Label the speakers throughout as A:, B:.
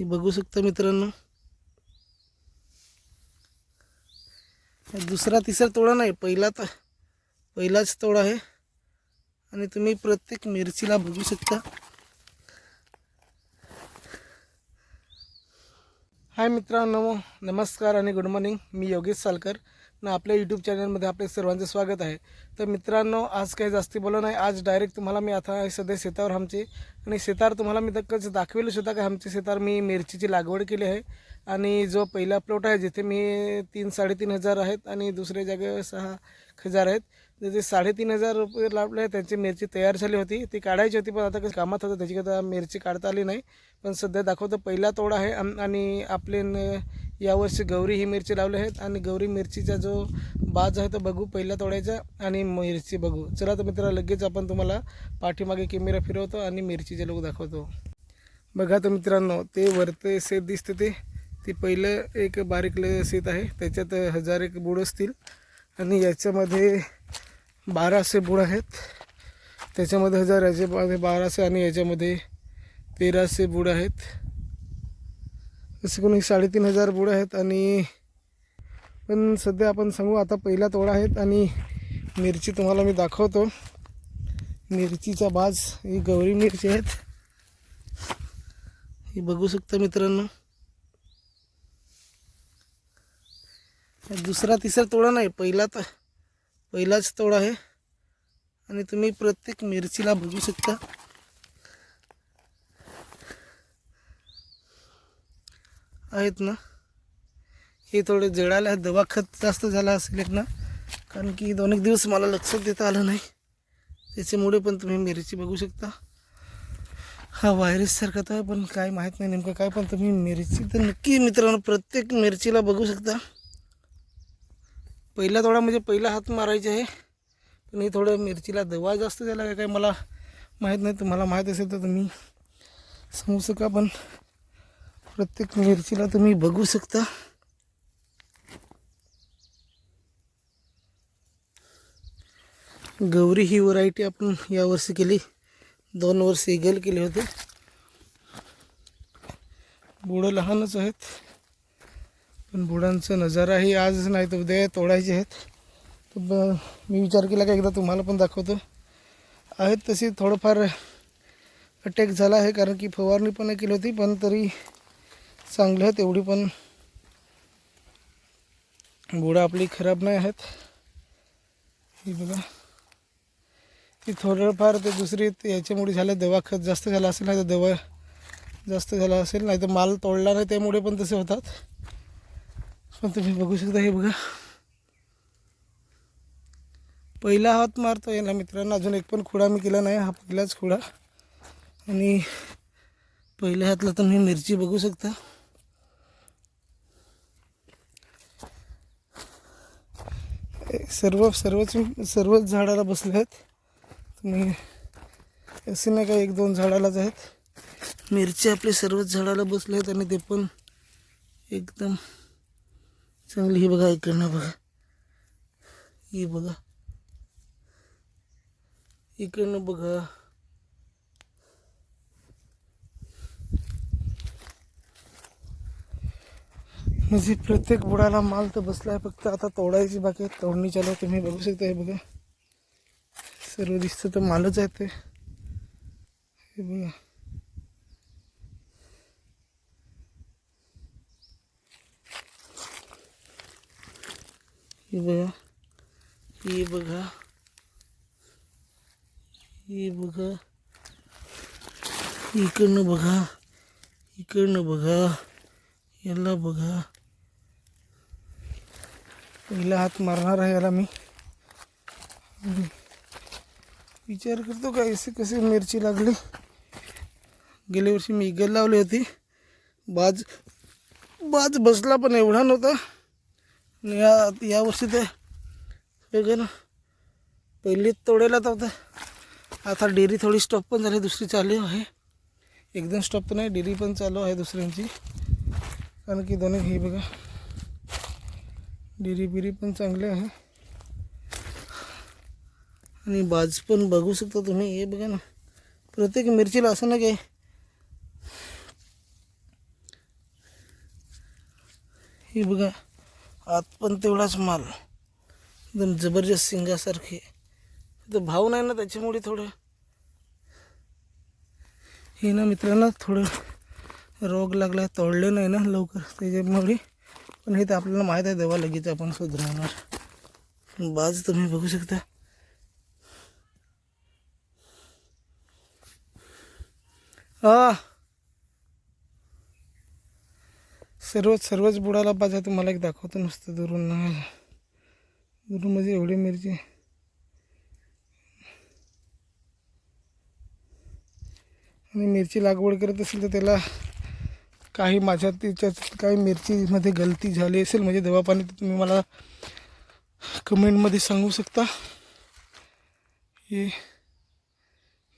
A: हे बघू शकता मित्रांनो दुसरा तिसरा तोडा नाही पहिला तर पहिलाच तोडा आहे आणि तुम्ही प्रत्येक मिरचीला बघू शकता हाय मित्रांनो नमस्कार आणि गुड मॉर्निंग मी योगेश सालकर ना आपल्या यूट्यूब चॅनलमध्ये आपले सर्वांचे स्वागत आहे तर मित्रांनो आज काही जास्त बोलू नाही आज डायरेक्ट तुम्हाला मी आता सध्या शेतावर आमचे आणि शेतावर तुम्हाला मी तक्कच दाखवेलच होता का आमच्या शेतावर मी मिरचीची लागवड केली आहे आणि जो पहिला प्लॉट आहे जिथे मी तीन साडेतीन हजार आहेत आणि दुसऱ्या जागेवर सहा हजार आहेत जे साडेतीन हजार रुपये लावले त्यांची मिरची तयार झाली होती ती काढायची होती पण आता कसं कामात होतं त्याची आता मिरची काढता आली नाही पण सध्या दाखवतो पहिला तोडा आहे आणि आपले यावर्षी गौरी ही मिरची लावली आहेत आणि गौरी मिरचीचा जो बाज आहे तो बघू पहिला तोडायचा आणि मिरची बघू चला तर मित्रांनो लगेच आपण तुम्हाला पाठीमागे कॅमेरा फिरवतो आणि मिरचीचे लोक दाखवतो बघा तर मित्रांनो ते वरते शेत दिसते ते ते पहिलं एक बारीकले शेत आहे त्याच्यात हजार एक बुड असतील आणि याच्यामध्ये बाराशे बुड आहेत त्याच्यामध्ये हजार याच्यामध्ये बाराशे आणि याच्यामध्ये तेराशे बुड आहेत जसे कोणी साडेतीन हजार बुड आहेत आणि पण सध्या आपण सांगू आता पहिला तोडा आहेत आणि मिरची तुम्हाला मी दाखवतो मिरचीचा बाज ही गौरी मिरची आहेत ही बघू शकता मित्रांनो दुसरा तिसरा तोडा नाही पहिला तर पहिलाच तोडा आहे आणि तुम्ही प्रत्येक मिरचीला बघू शकता आहेत ना हे थोडे जळायला आहेत दवा खत जास्त झाला असेल एक ना कारण की दोन एक दिवस मला लक्षात देता आलं नाही त्याच्यामुळे पण तुम्ही मिरची बघू शकता हा व्हायरससारखा तर पण काय माहीत नाही नेमकं काय पण तुम्ही मिरची तर नक्की मित्रांनो प्रत्येक मिरचीला बघू शकता पहिला थोडा म्हणजे पहिला हात मारायचा आहे पण हे थोडं मिरचीला दवा जास्त झाला काय काय मला माहीत नाही तुम्हाला माहीत असेल तर तुम्ही सांगू शका पण प्रत्येक मिरचीला तुम्ही बघू शकता गौरी ही व्हरायटी आपण यावर्षी केली दोन वर्ष इगल केले होते बुडं लहानच आहेत पण बुडांचा नजारा ही आज नाही तर उद्या तोडायचे आहेत तर मी विचार केला का एकदा तुम्हाला पण दाखवतो आहेत तशी थोडंफार अटॅक झाला आहे कारण की फवारणी पण केली होती पण तरी चांगले आहेत एवढी पण बुडं आपली खराब नाही आहेत ही बघा ती थोडंफार ते दुसरी याच्यामुळे झालं दवा खत जास्त झालं असेल नाही तर दवा जास्त झाला असेल नाही तर माल तोडला नाही त्यामुळे पण तसे होतात पण तुम्ही बघू शकता हे बघा पहिला हात मारतो ना मित्रांनो अजून एक पण खुडा मी केला नाही हा पहिलाच खुडा आणि पहिल्या हातला तुम्ही मिरची बघू शकता सर्व सर्वच सर्वच झाडाला बसले आहेत मी असे नाही का एक दोन झाडालाच आहेत मिरची आपली सर्वच झाडाला बसले आहेत आणि ते पण एकदम चांगली ही बघा इकडनं बघा ही बघा इकडनं बघा म्हणजे प्रत्येक बुडाला माल तर बसला आहे फक्त आता तोडायची बाकी तोडणी चालू तुम्ही बघू शकता हे बघा सर्व दिसतं तर मालच आहे ते हे बघा हे बघा हे बघा हे बघा इकडनं बघा इकडनं बघा याला बघा पहिला हात मारणार आहे याला मी विचार करतो का असे कसे मिरची लागली गेल्या वर्षी मी इगल लावली होती बाज बाज बसला पण एवढा नव्हता आणि या यावर्षी ते वेगळं ना पहिली तोडेला तर आता डेअरी थोडी स्टॉप पण झाली दुसरी चालू आहे एकदम स्टॉप नाही डेअरी पण चालू आहे दुसऱ्यांची कारण की दोन्ही हे बघा डिरी बिरी पण चांगले आहे आणि बाज पण बघू शकता तुम्ही हे बघा ना प्रत्येक मिरचीला असं ना काय हे बघा आत पण तेवढाच माल एकदम जबरदस्त सिंगासारखे तर भाव नाही ना त्याच्यामुळे थोडं हे ना मित्रांनो थोडं रोग लागला तोडलं नाही ना लवकर त्याच्यामुळे पण हे तर आपल्याला माहीत आहे देवा लगेच आपण सुधारणार बाज तुम्ही बघू शकता हा सर्वच सर्वच बुडाला बाज आहे तुम्हाला एक दाखवतो नुसतं दुरून दुरून म्हणजे एवढी मिरची आणि मिरची लागवड करत असेल तर त्याला काही माझ्या त्याच्यात काही मिरचीमध्ये गलती झाली असेल म्हणजे दवापाणी तुम्ही मला कमेंटमध्ये सांगू शकता हे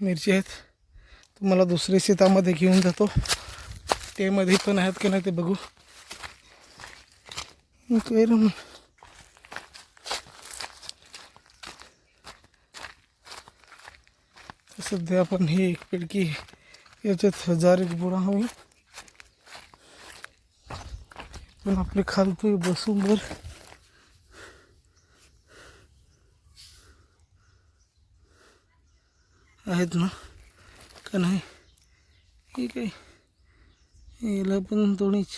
A: मिरची आहेत तुम्हाला दुसऱ्या शेतामध्ये घेऊन जातो त्यामध्ये पण आहेत की नाही ते बघू सध्या आपण ही एक पिडकी याच्यात हजार एक बुडा हवी पण आपले खालतोय बसून बर आहेत ना का नाही ठीक आहे याला पण थोडीच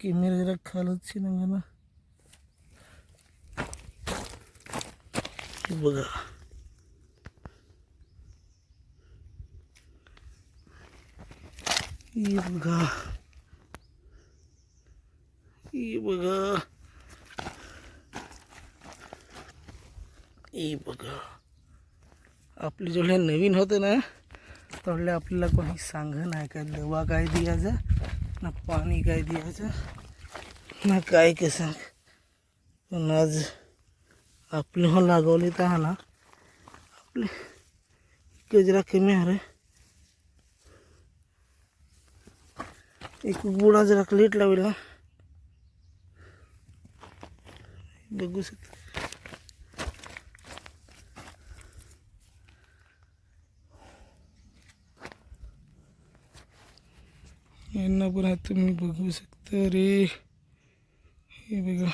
A: कॅमेरा जरा खालच ना बघा बघा इ बघा हे बघा आपले जेवढे नवीन होते ना तेवढे आपल्याला कोणी सांग नाही काय दवा काय द्यायचा ना पाणी काय द्यायचं ना काय काय सांग पण आज आपलं हो लागवले तर ना आपले गजरा कमी आहे एक बुडा जरा लेट लावला बघू शकता यांना पण आता तुम्ही बघू शकता रे हे बघा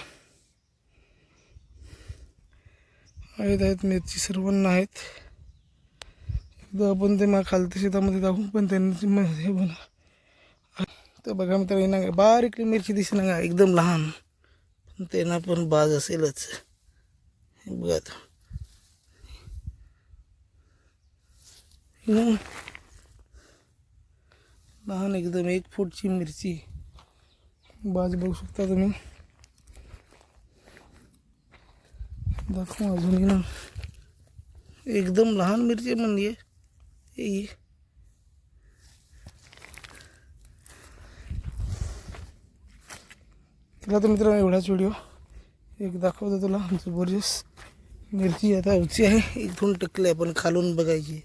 A: आहेत आहेत मिरची सर्वांना आहेत एकदा आपण ते मग खालते शेतामध्ये दाखवून पण त्यांनी हे बघा तर बघा मित्र येणार बारीक मिरची दिसणार एकदम लहान त्यांना पण बाज असेलच बघा हम्म. लहान एकदम एक ची मिर्ची बाज बघू शकता तुम्ही दाखवा अजून एकदम लहान मिर्ची म्हणजे तुला तर मित्रांनो एवढाच व्हिडिओ एक दाखवतो तुला जबरदस्त मिरची आता उची आहे इथून टकले आपण खालून बघायची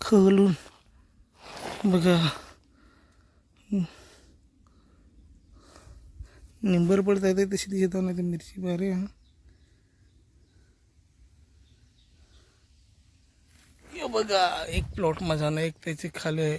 A: खालून बघा निंबर पडता येते तशी दिसत नाही ती मिरची बारे हा बघा एक प्लॉट माझा ना एक त्याचे खाले आहे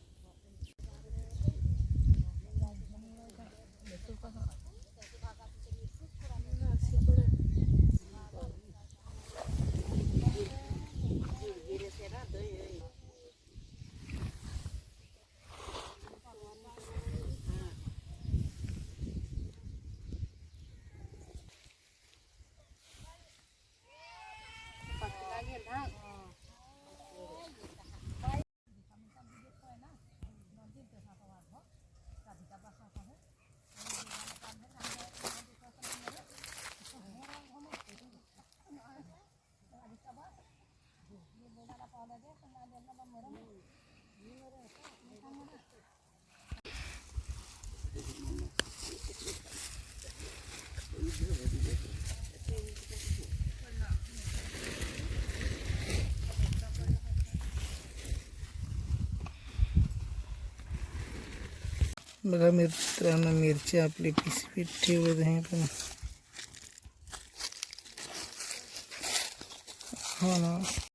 A: बघा मित्रांनो मिरची आपली पिसपीट ठेवत आहे पण हो ना